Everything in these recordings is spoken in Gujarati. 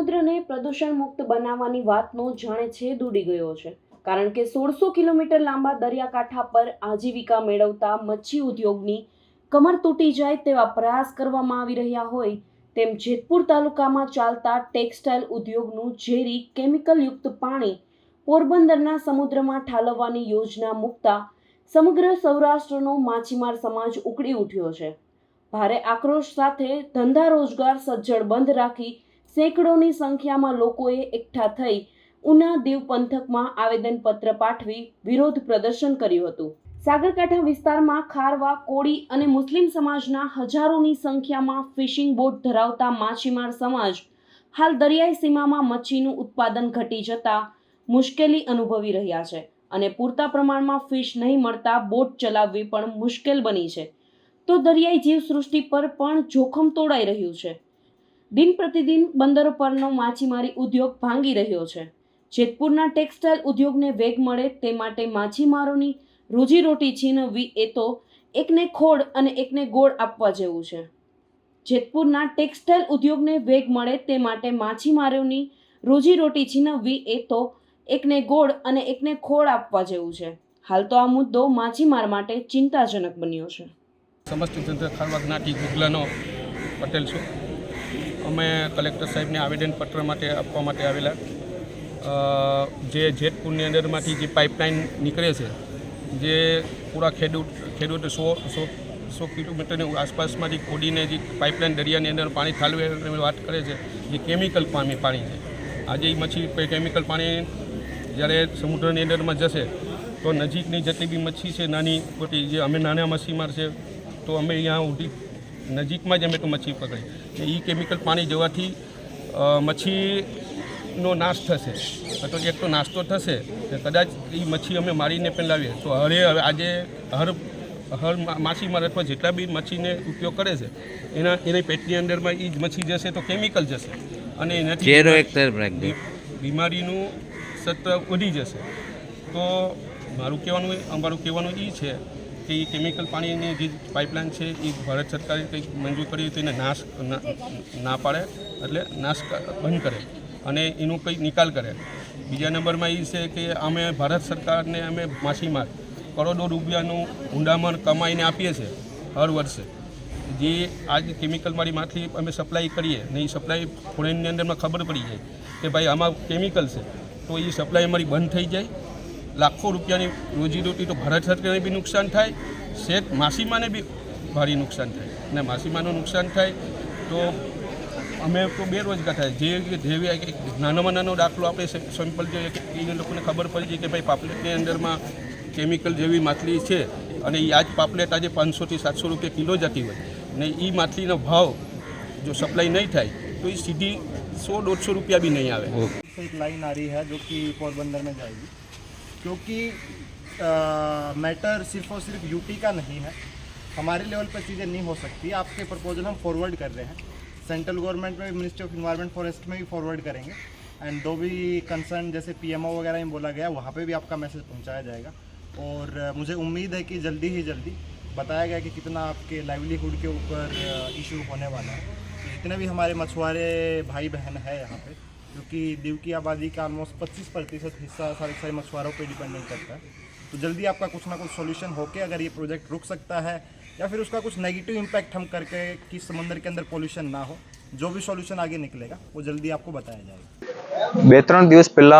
સમુદ્રને પ્રદૂષણ મુક્ત બનાવવાની વાતનો જાણે છેદ ઉડી ગયો છે. કારણ કે સોળસો કિલોમીટર લાંબા દરિયાકાંઠા પર આજીવિકા મેળવતા મચ્છી ઉદ્યોગની કમર તૂટી જાય તેવા પ્રયાસ કરવામાં આવી રહ્યા હોય, તેમ જેતપુર તાલુકામાં ચાલતા ટેક્સટાઇલ ઉદ્યોગનું ઝેરી કેમિકલયુક્ત પાણી પોરબંદરના સમુદ્રમાં ઠાલવવાની યોજના મૂકતા સમગ્ર સૌરાષ્ટ્રનો માછીમાર સમાજ ઉકળી ઉઠ્યો છે. ભારે આક્રોશ સાથે ધંધા રોજગાર સજ્જડ બંધ રાખી સેંકડોની સંખ્યામાં લોકોએ એકઠા થઈ ઉના દીવ પંથકમાં આવેદનપત્ર પાઠવી વિરોધ પ્રદર્શન કર્યું હતું. સાગરકાંઠા વિસ્તારમાં ખારવા, કોળી અને મુસ્લિમ સમાજના હજારોની સંખ્યામાં ફિશિંગ બોટ ધરાવતા માછીમાર સમાજ હાલ દરિયાઈ સીમામાં મચ્છીનું ઉત્પાદન ઘટી જતા મુશ્કેલી અનુભવી રહ્યા છે અને પૂરતા પ્રમાણમાં ફિશ નહીં મળતા બોટ ચલાવવી પણ મુશ્કેલ બની છે. તો દરિયાઈ જીવસૃષ્ટિ પર પણ જોખમ તોડાઈ રહ્યું છે. દિન પ્રતિદિન બંદરો પરનો માછીમારી ઉદ્યોગ ભાંગી રહ્યો છે. જેતપુરના ટેક્સટાઇલ ઉદ્યોગને વેગ મળે તે માટે માછીમારોની રોજીરોટી છીનવવી એ તો એકને ખોડ અને એકને ગોળ આપવા જેવું છે. જેતપુરના ટેક્સટાઇલ ઉદ્યોગને વેગ મળે તે માટે માછીમારોની રોજીરોટી છીનવવી એ તો એકને ગોળ અને એકને ખોળ આપવા જેવું છે. હાલ તો આ મુદ્દો માછીમાર માટે ચિંતાજનક બન્યો છે. સમસ્ત પટેલ અમે કલેક્ટર સાહેબને આવેદનપત્ર માટે આપવા માટે આવેલા. જે જેતપુરની અંદરમાંથી જે પાઇપલાઇન નીકળે છે, જે પૂરા ખેડૂત ખેડૂત સો સો સો કિલોમીટરની આસપાસમાંથી ખોડીને જે પાઇપલાઇન દરિયાની અંદર પાણી ઠાલવે વાત કરે છે, જે કેમિકલ પામી પાણી છે. આજે મચ્છી કેમિકલ પાણી જ્યારે સમુદ્રની અંદરમાં જશે, તો નજીકની જેટલી બી મચ્છી છે, નાની મોટી જે અમે નાના મચ્છીમાર છે, તો અમે અહીંયા ઉડી નજીકમાં જ અમે તો મચ્છી પકડી. એ કેમિકલ પાણી જવાથી મચ્છીનો નાશ થશે. અથવા એક તો નાસ્તો થશે ને કદાચ એ મચ્છી અમે મારીને પણ લાવીએ. તો હરે હવે આજે હર હર માછીમાર અથવા જેટલા બી મચ્છીને ઉપયોગ કરે છે એના એની પેટની અંદરમાં એ જ મચ્છી જશે તો કેમિકલ જશે. અને એનાથી બીમારીનું સત્ર વધી જશે. તો મારું કહેવાનું અમારું કહેવાનું એ છે કે એ કેમિકલ પાણીની જે પાઇપલાઇન છે એ ભારત સરકારે કંઈક મંજૂર કરી તો એને નાશ ના- ના પાડે, એટલે નાશ બંધ કરે અને એનું કંઈક નિકાલ કરે. બીજા નંબરમાં એ છે કે અમે ભારત સરકારને અમે માછીમાર કરોડો રૂપિયાનું ઊંડામણ કમાઈને આપીએ છીએ હર વર્ષે. જે આજ કેમિકલવાળી માછલી અમે સપ્લાય કરીએ ને એ સપ્લાય ફોરેનની અંદરમાં ખબર પડી જાય કે ભાઈ આમાં કેમિકલ છે, તો એ સપ્લાય અમારી બંધ થઈ જાય લાખો રૂપિયાની રોજીરોટી તો ભારત સરકારને બી નુકસાન થાય શેઠ માસીમાને બી ભારી નુકસાન થાય. અને માસીમાનું નુકસાન થાય તો અમે તો બેરોજગાર થાય. જે જેવી એક નાનામાં નાનો દાખલો આપણે સેમ્પલ જોઈએ એ લોકોને ખબર પડી જાય કે ભાઈ પાપલેટની અંદરમાં કેમિકલ જેવી માછલી છે અને એ આજ પાપલેટ આજે પાંચસોથી સાતસો રૂપિયા કિલો જતી હોય. ને એ માછલીનો ભાવ જો સપ્લાય નહીં થાય, તો એ સીધી સો દોઢસો રૂપિયા બી નહીં આવે. એક લાઈન આ રહી હૈ જો કે પોરબંદર જાયગી क्योंकि मैटर सिर्फ़ और सिर्फ़ यूटी का नहीं है। हमारे लेवल पर चीज़ें नहीं हो सकती। आपके प्रपोजल हम फॉरवर्ड कर रहे हैं। सेंट्रल गवर्नमेंट में मिनिस्ट्री ऑफ़ इन्वायरमेंट फॉरेस्ट में भी फॉरवर्ड करेंगे। एंड दो भी कंसर्न जैसे पीएमओ वगैरह में बोला गया, वहाँ पे भी आपका मैसेज पहुँचाया जाएगा। और मुझे उम्मीद है कि जल्दी ही जल्दी बताया गया कि कितना आपके लाइवलीहुड के ऊपर इशू होने वाला है। तो जितने भी हमारे मछुआरे भाई बहन है यहाँ पे क्योंकि दीव की आबादी का ऑलमोस्ट 25 प्रतिशत हिस्सा सारे सारे मछुआरों पे डिपेंडेंट करता है तो जल्दी आपका कुछ ना कुछ सॉल्यूशन होके अगर ये प्रोजेक्ट रुक सकता है या फिर उसका कुछ नेगेटिव इम्पैक्ट हम करके कि समंदर के अंदर पोल्यूशन ना हो जो भी सॉल्यूशन आगे निकलेगा वो जल्दी आपको बताया जाएगा બે ત્રણ દિવસ પહેલા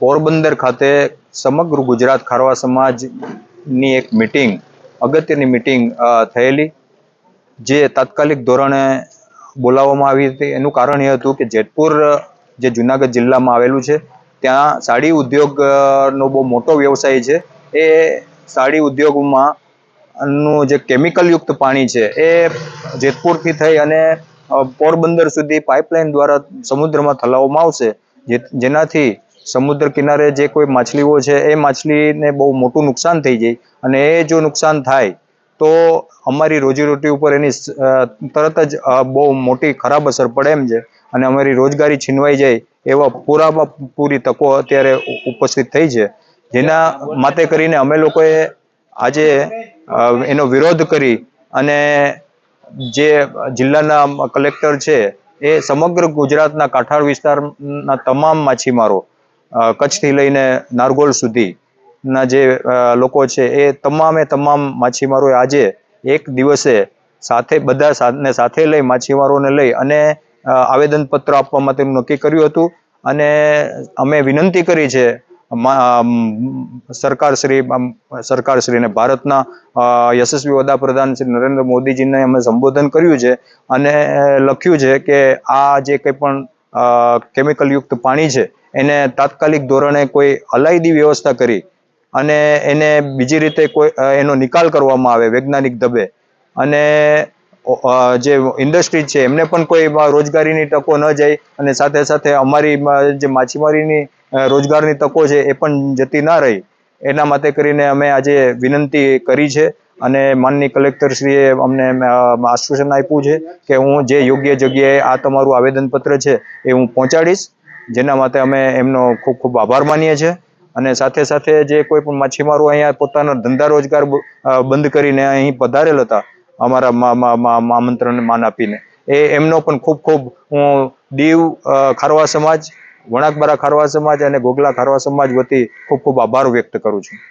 પોરબંદર ખાતે સમગ્ર ગુજરાત ખારવા સમાજની એક મિટિંગ અગત્યની મિટિંગ અ, થયેલી જે તાત્કાલિક ધોરણે બોલાવવામાં આવી હતી. એનું કારણ એ હતું કે જેતપુર, જે જુનાગઢ જિલ્લામાં આવેલું છે, ત્યાં સાડી ઉદ્યોગનો બહુ મોટો વ્યવસાય છે. એ સાડી ઉદ્યોગમાં જે કેમિકલયુક્ત પાણી છે, એ જેતપુરથી થઈ અને પોરબંદર સુધી પાઇપલાઇન દ્વારા સમુદ્રમાં થલાવવામાં આવશે. જેનાથી સમુદ્ર કિનારે જે કોઈ માછલીઓ છે, એ માછલીને બહુ મોટું નુકસાન થઈ જાય અને એ જો નુકસાન થાય તો અમારી રોજીરોટી ઉપર એની તરત જ બહુ મોટી ખરાબ અસર પડે એમ છે. અને અમારી રોજગારી છીનવાઈ જાય એવા પૂરામાં પૂરી તકો અત્યારે ઉપસ્થિત થઈ છે. જેના માટે કરીને અમે લોકોએ આજે એનો વિરોધ કરી અને જે જિલ્લાના કલેક્ટર છે એ સમગ્ર ગુજરાતના કાંઠાળ વિસ્તારના તમામ માછીમારો કચ્છથી લઈને નારગોલ સુધીના જે લોકો છે એ તમામે તમામ માછીમારોએ આજે એક દિવસે સાથે, બધા ને સાથે લઈ માછીમારોને લઈ અને આવેદનપત્ર આપવા માટેનું નક્કી કર્યું હતું. અને અમે વિનંતી કરી છે સરકારશ્રી સરકારશ્રીને ભારતના યશસ્વી વડાપ્રધાન શ્રી નરેન્દ્ર મોદીજીને અમે સંબોધન કર્યું છે. અને લખ્યું છે કે આ જે કંઈ પણ કેમિકલયુક્ત પાણી છે, એને તાત્કાલિક ધોરણે કોઈ અલાયદી વ્યવસ્થા કરી અને એને બીજી રીતે કોઈ એનો નિકાલ કરવામાં આવે વૈજ્ઞાનિક દબે. અને જે ઇન્ડસ્ટ્રી છે, એમને પણ કોઈ રોજગારીની તકો ન જાય અને સાથે સાથે અમારી જે માછીમારીની રોજગારની તકો છે એ પણ જતી ના રહી. એના માટે કરીને અમે આજે વિનંતી કરી છે અને માનની કલેક્ટરશ્રીએ અમને આશ્વાસન આપ્યું છે કે હું જે યોગ્ય જગ્યાએ આ તમારું આવેદનપત્ર છે એ હું પહોંચાડીશ. જેના માટે અમે એમનો ખૂબ ખૂબ આભાર માનીએ છીએ. અને સાથે સાથે જે કોઈ પણ માછીમારો અહીંયા પોતાનો ધંધા રોજગાર બંધ કરીને અહીં પધારેલ હતા, અમારા આમંત્રણને માન આપીને. એ એમનો પણ ખૂબ ખૂબ હું દીવ ખારવા સમાજ, વણાકબારા ખારવા સમાજ અને ગોગલા ખારવા સમાજ વતી ખૂબ ખૂબ આભાર વ્યક્ત કરું છું.